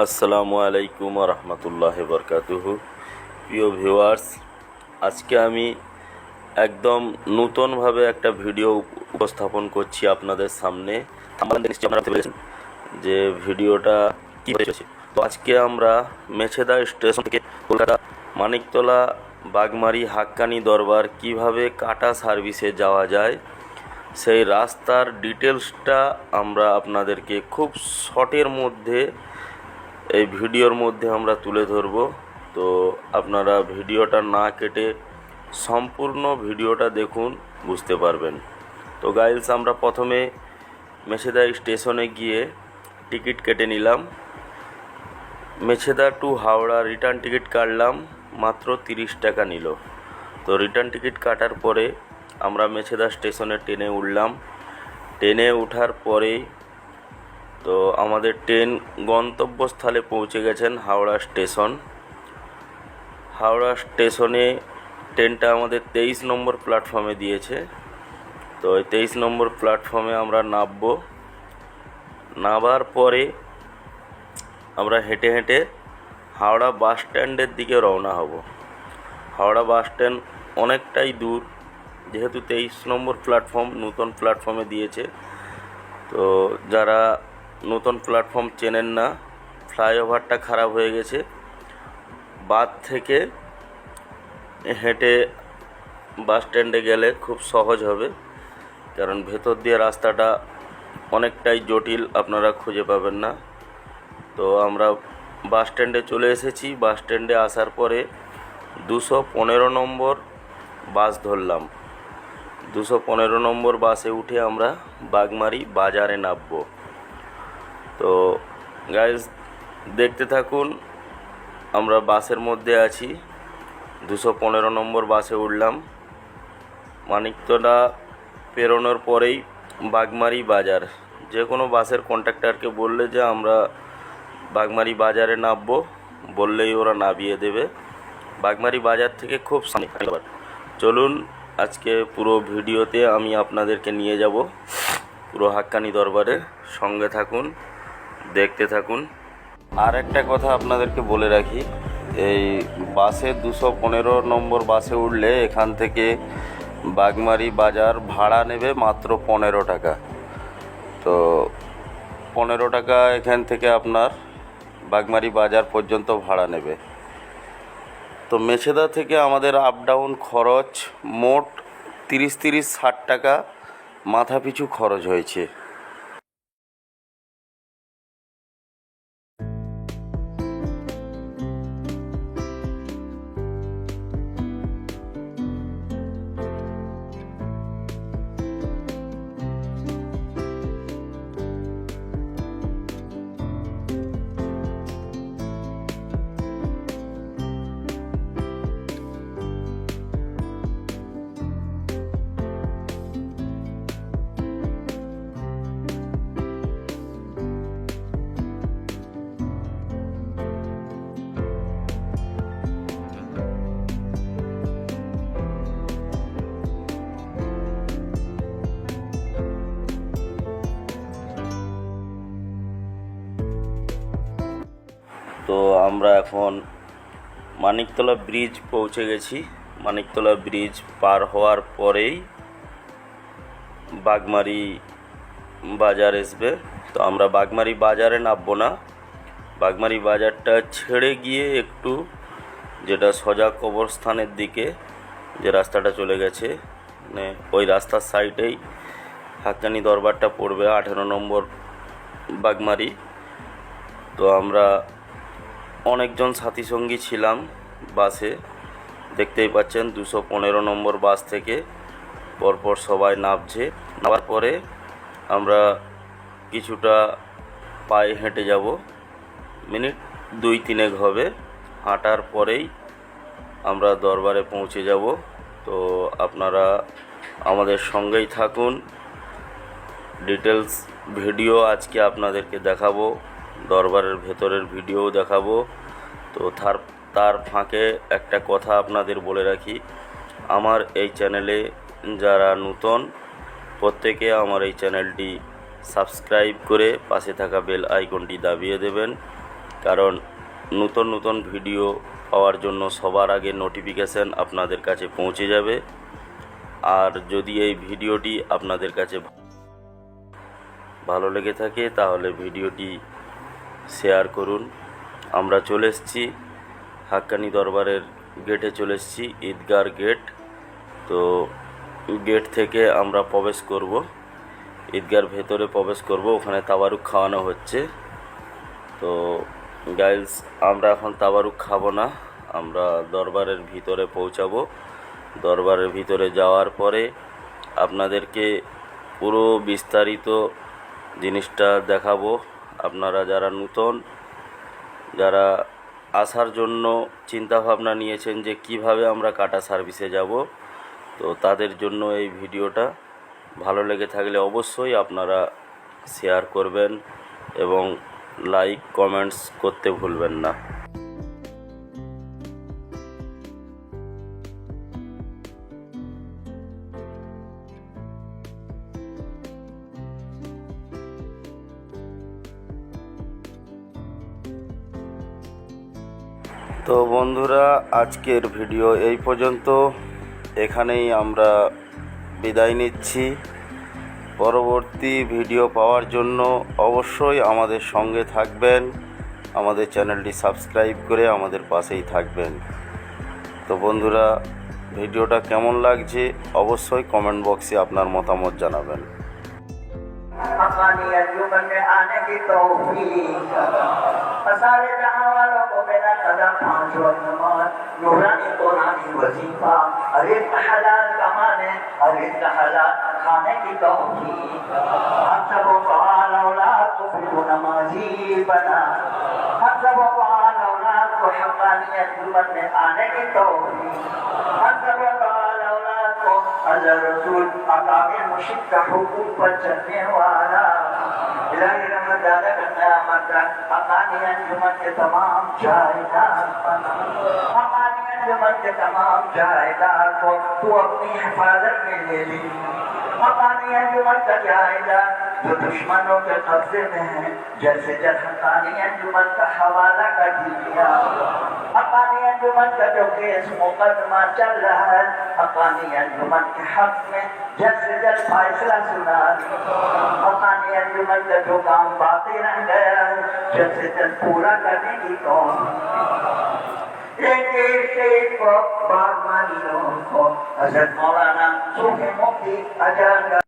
আসসালামু আলাইকুম রহমতুল্লাহ বরকাতুহু। প্রিয় ভিউয়ার্স, আজকে আমি একদম নূতনভাবে একটা ভিডিও উপস্থাপন করছি আপনাদের সামনে। যে ভিডিওটা কী হয়েছে? তো আজকে আমরা মেছেদা স্টেশন থেকে কলকাতা মানিকতলা বাগমারি হাক্কানি দরবার কীভাবে কাটা সার্ভিসে যাওয়া যায়, সেই রাস্তার ডিটেলসটা আমরা আপনাদেরকে খুব শর্টের মধ্যে এই ভিডিওর মধ্যে আমরা তুলে ধরব। তো আপনারা ভিডিওটা না কেটে সম্পূর্ণ ভিডিওটা দেখুন, বুঝতে পারবেন। তো গাইলস আমরা প্রথমে মেছেদা স্টেশনে গিয়ে টিকিট কেটে নিলাম। Mecheda to Howrah return ticket কাটলাম, মাত্র তিরিশ টাকা নিল। তো রিটার্ন টিকিট কাটার পরে আমরা মেছেদা স্টেশনে ট্রেনে উঠলাম। ট্রেনে ওঠার পরেই তো আমাদের ট্রেন গন্তব্যস্থলে পৌঁছে গেছেন হাওড়া স্টেশন। হাওড়া স্টেশনে ট্রেনটা আমাদের তেইশ নম্বর প্ল্যাটফর্মে দিয়েছে। তো ওই তেইশ নম্বর প্ল্যাটফর্মে আমরা নামবো। নামার পরে আমরা হেঁটে হেঁটে হাওড়া বাস স্ট্যান্ডের দিকে রওনা হব। হাওড়া বাস স্ট্যান্ড অনেকটাই দূর, যেহেতু তেইশ নম্বর প্ল্যাটফর্ম নতুন প্ল্যাটফর্মে দিয়েছে। তো যারা নতুন প্ল্যাটফর্ম চেনেন না। ফ্লাইওভারটা খারাপ হয়ে গেছে। বাদ থেকে হেঁটে বাস স্ট্যান্ডে গেলে খুব সহজ হবে। কারণ ভেতর দিয়ে রাস্তাটা অনেকটাই জটিল, আপনারা খুঁজে পাবেন না। তো আমরা বাস স্ট্যান্ডে চলে এসেছি। বাস স্ট্যান্ডে আসার পরে দুশো পনেরো নম্বর বাস ধরলাম। দুশো পনেরো নম্বর বাসে উঠে আমরা বাগমারি বাজারে নামবো। তো গাইজ দেখতে থাকুন, আমরা বাসের মধ্যে আছি। দুশো পনেরো নম্বর বাসে উঠলাম। মানিকতলা পেরোনোর পরেই বাগমারি বাজার। যে কোনো বাসের কন্ট্রাক্টরকে বললে যে আমরা বাগমারি বাজারে নামবো, বললেই ওরা নামিয়ে দেবে। বাগমারি বাজার থেকে খুব সামনে। চলুন, আজকে পুরো ভিডিওতে আমি আপনাদেরকে নিয়ে যাব। পুরো হাক্কানি দরবারে সঙ্গে থাকুন। দেখতে থাকুন। আর একটা কথা আপনাদেরকে বলে রাখি, এই বাসে দুশো পনেরো নম্বর বাসে উঠলে এখান থেকে বাগমারি বাজার ভাড়া নেবে মাত্র পনেরো টাকা। তো পনেরো টাকা এখান থেকে আপনার বাগমারি বাজার পর্যন্ত ভাড়া নেবে। তো মেছেদা থেকে আমাদের আপ ডাউন খরচ মোট তিরিশ তিরিশ ষাট টাকা মাথা পিছু খরচ হয়েছে। তো আমরা এখন মানিকতলা ব্রিজ পৌঁছে গেছি। মানিকতলা ব্রিজ পার হওয়ার পরেই বাগমারি বাজার আসবে। তো আমরা বাগমারি বাজারে নামবো না। বাগমারি বাজারটা ছেড়ে গিয়ে একটু যেটা সোজা কবরস্থানের দিকে যে রাস্তাটা চলে গেছে মানে ওই রাস্তার সাইডেই হাক্কানি দরবারটা পড়বে আঠেরো নম্বর বাগমারি। তো আমরা অনেকজন সাথী সঙ্গী ছিলাম বাসে। দেখতেই পাচ্ছেন দুশো পনেরো নম্বর বাস থেকে পরপর সবাই নামছে। নামার পরে আমরা কিছুটা পায়ে হেঁটে যাব। মিনিট দুই তিনেক হবে। হাঁটার পরেই আমরা দরবারে পৌঁছে যাব। তো আপনারা আমাদের সঙ্গেই থাকুন। ডিটেলস ভিডিও আজকে আপনাদেরকে দেখাবো। দরবারের ভেতরের ভিডিও দেখাবো। তো তার তার ফাঁকে একটা কথা আপনাদের বলে রাখি। আমার এই চ্যানেলে যারা নূতন, প্রত্যেকে আমার এই চ্যানেলটি সাবস্ক্রাইব করে পাশে থাকা বেল আইকনটি দাবিয়ে দেবেন। কারণ নতুন নতুন ভিডিও পাওয়ার জন্য সবার আগে নোটিফিকেশান আপনাদের কাছে পৌঁছে যাবে। আর যদি এই ভিডিওটি আপনাদের কাছে ভালো লেগে থাকে, তাহলে ভিডিওটি শেয়ার করুন। আমরা চলে এসেছি হাক্কানি দরবারের গেটে চলে এসেছি, ঈদগার গেট তো গেট থেকে আমরা প্রবেশ করব। ঈদগার ভেতরে প্রবেশ করব, ওখানে তাবারুক খাওয়ানো হচ্ছে। তো গাইলস আমরা এখন তাবারুক খাব না, আমরা দরবারের ভিতরে পৌঁছাবো। দরবারের ভিতরে যাওয়ার পরে আপনাদেরকে পুরো বিস্তারিত জিনিসটা দেখাবো। আপনারা যারা নূতন, যারা আসার জন্য চিন্তাভাবনা নিয়েছেন যে কীভাবে আমরা কাটা সার্ভিসে যাব, তো তাদের জন্য এই ভিডিওটা ভালো লেগে থাকলে অবশ্যই আপনারা শেয়ার করবেন এবং লাইক, কমেন্টস করতে ভুলবেন না। তো বন্ধুরা, আজকের ভিডিও এই পর্যন্ত। এখানেই আমরা বিদায় নিচ্ছি। পরবর্তী ভিডিও পাওয়ার জন্য অবশ্যই আমাদের সঙ্গে থাকবেন। আমাদের চ্যানেলটি সাবস্ক্রাইব করে আমাদের পাশেই থাকবেন। তো বন্ধুরা, ভিডিওটা কেমন লাগছে অবশ্যই কমেন্ট বক্সে আপনার মতামত জানাবেন। हमारी अंजुमन में आने की तौफीक सारे जहां वालों को मेरा कदम पांच वक्त नमाज नूरानी कुरानी वजीफा अरे हलाल कमाने अरे हलाल खाने की तौफीक हम सबों को आल औलाद को फिर नमाजी बना हम सबों को आल औलाद को हमारी अंजुमन में आने की तौफीक हम सबों को आल औलाद को अल्लाह रसूल अकामी حقوق بچنے والا الہی رحمت دادا کرتا ہے ہمارا حقانی انجمن کے تمام جائیدار حقانی انجمن کے تمام جائیدار کو تو اپنی حفاظت میں لے لی ले ली हमारी अंजुमन का जायदाद जो दुश्मनों के कब्जे में है, जैसे हमारी अंजुमन का हवाला कर दिया हमारी अंजुमन का जो केस मुकदमा चल रहा है हमारी अंजुमन के हक में, जैसे जब फैसला सुना हमारी अंजुमन का जो काम बाकी रह गया है, जैसे जब पूरा करने की कौन থেকে সেই পথ বাঙালি পথ আজাদ মৌলানা সুখে মুক্তি আজাদ